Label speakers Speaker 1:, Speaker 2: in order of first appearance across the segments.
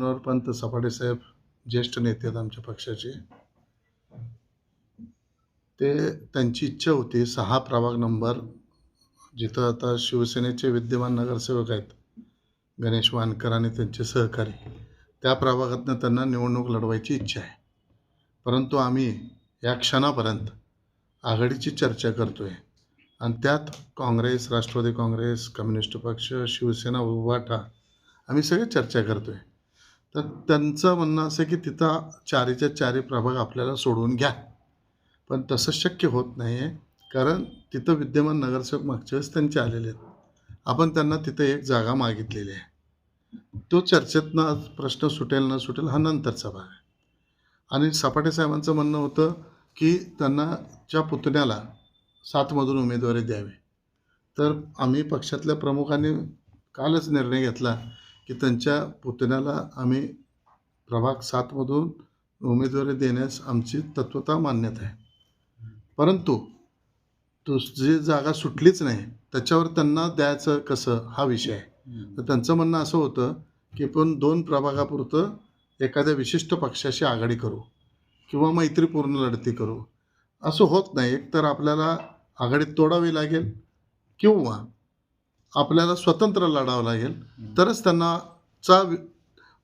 Speaker 1: मनोहरपंत सपाटे साहेब ज्येष्ठ नेते आहेत आमच्या पक्षाचे. ते त्यांची इच्छा होती सहा प्रभाग नंबर जिथं आता शिवसेनेचे विद्यमान नगरसेवक आहेत गणेश वानकर आणि त्यांचे सहकारी. त्या प्रभागातनं त्यांना निवडणूक लढवायची इच्छा आहे. परंतु आम्ही या क्षणापर्यंत आघाडीची चर्चा करतो आहे आणि त्यात काँग्रेस राष्ट्रवादी काँग्रेस कम्युनिस्ट पक्ष शिवसेना उभाटा आम्ही सगळे चर्चा करतो आहे तर त्यांचं म्हणणं असं की तिथं चारीच्या चारी प्रभाग आपल्याला सोडून घ्या. पण तसं शक्य होत नाही आहे कारण तिथं विद्यमान नगरसेवक मागच्या वेळेस त्यांचे आलेले आहेत. आपण त्यांना तिथं एक जागा मागितलेली आहे. तो चर्चेतनं प्रश्न सुटेल न सुटेल हा नंतरचा भाग आहे. आणि सपाटे साहेबांचं म्हणणं होतं की त्यांना च्या पुतण्याला सातमधून उमेदवारी द्यावी. तर आम्ही पक्षातल्या प्रमुखांनी कालच निर्णय घेतला की त्यांच्या पुतण्याला आम्ही प्रभाग सातमधून उमेदवारी देण्यास आमची तत्वता मान्यता आहे. परंतु दुसरी जागा सुटलीच नाही त्याच्यावर त्यांना द्यायचं कसं हा विषय आहे. तर त्यांचं म्हणणं असं होतं की पण दोन प्रभागापुरतं एखाद्या विशिष्ट पक्षाशी आघाडी करू किंवा मैत्रीपूर्ण लढती करू. असं होत नाही. एकतर आपल्याला आघाडीत तोडावी लागेल किंवा आपल्याला स्वतंत्र लढावं लागेल. तरच त्यांना चा वि-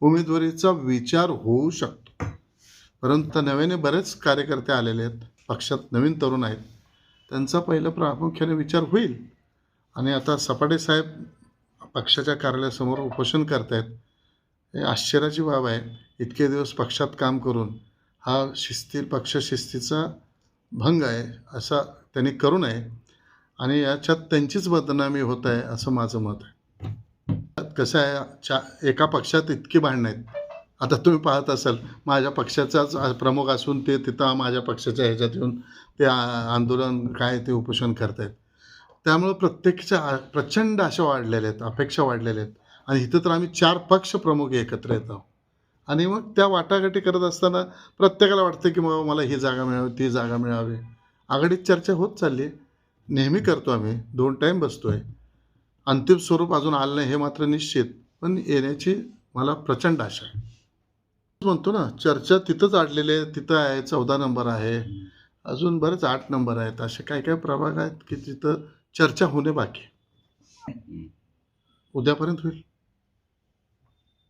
Speaker 1: उमेदवारीचा विचार होऊ शकतो. परंतु नव्याने बरेच कार्यकर्ते आलेले आहेत. पक्षात नवीन तरुण आहेत. त्यांचा पहिलं प्रामुख्याने विचार होईल. आणि आता सपाटे साहेब पक्षाच्या कार्यालयासमोर उपोषण करतायत. हे आश्चर्याची बाब आहे. इतके दिवस पक्षात काम करून हा शिस्ती पक्ष शिस्तीचा भंग आहे असा त्यांनी करू नये. आणि याच्यात त्यांचीच बदनामी होत आहे असं माझं मत आहे. कसं आहे चा एका पक्षात इतकी भांडणं आहेत. आता तुम्ही पाहत असाल माझ्या पक्षाचाच प्रमुख असून ते तिथं माझ्या पक्षाच्या ह्याच्यात येऊन ते आंदोलन काय ते उपोषण करत आहेत त्यामुळं प्रत्येकच्या प्रचंड अशा वाढलेल्या आहेत अपेक्षा वाढलेल्या आहेत. आणि इथं तर आम्ही चार पक्ष प्रमुख एकत्र येत आहोत. आणि मग त्या वाटाघाटी करत असताना प्रत्येकाला वाटतं की बाबा मला ही जागा मिळावी ती जागा मिळावी. आघाडीत चर्चा होत चालली आहे. नेहमी करतो आम्ही. दोन टाईम बसतो आहे अंतिम स्वरूप अजून आलं नाही हे मात्र निश्चित. पण येण्याची मला प्रचंड आशा आहे. म्हणतो ना चर्चा तिथंच अडलेली आहे तिथं आहे चौदा नंबर आहे. अजून बरेच आठ नंबर आहेत. असे काही काही प्रभाग आहेत की तिथं चर्चा होणे बाकी. उद्यापर्यंत होईल.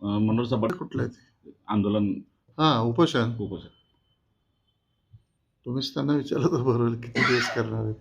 Speaker 2: मनोहर सपाट
Speaker 1: कुठलं आहे ते
Speaker 2: आंदोलन.
Speaker 1: हां उपोषण.
Speaker 2: उपोषण.
Speaker 1: तुम्हीच त्यांना विचारलं तर बरं होईल. किती दिवस करणार आहेत?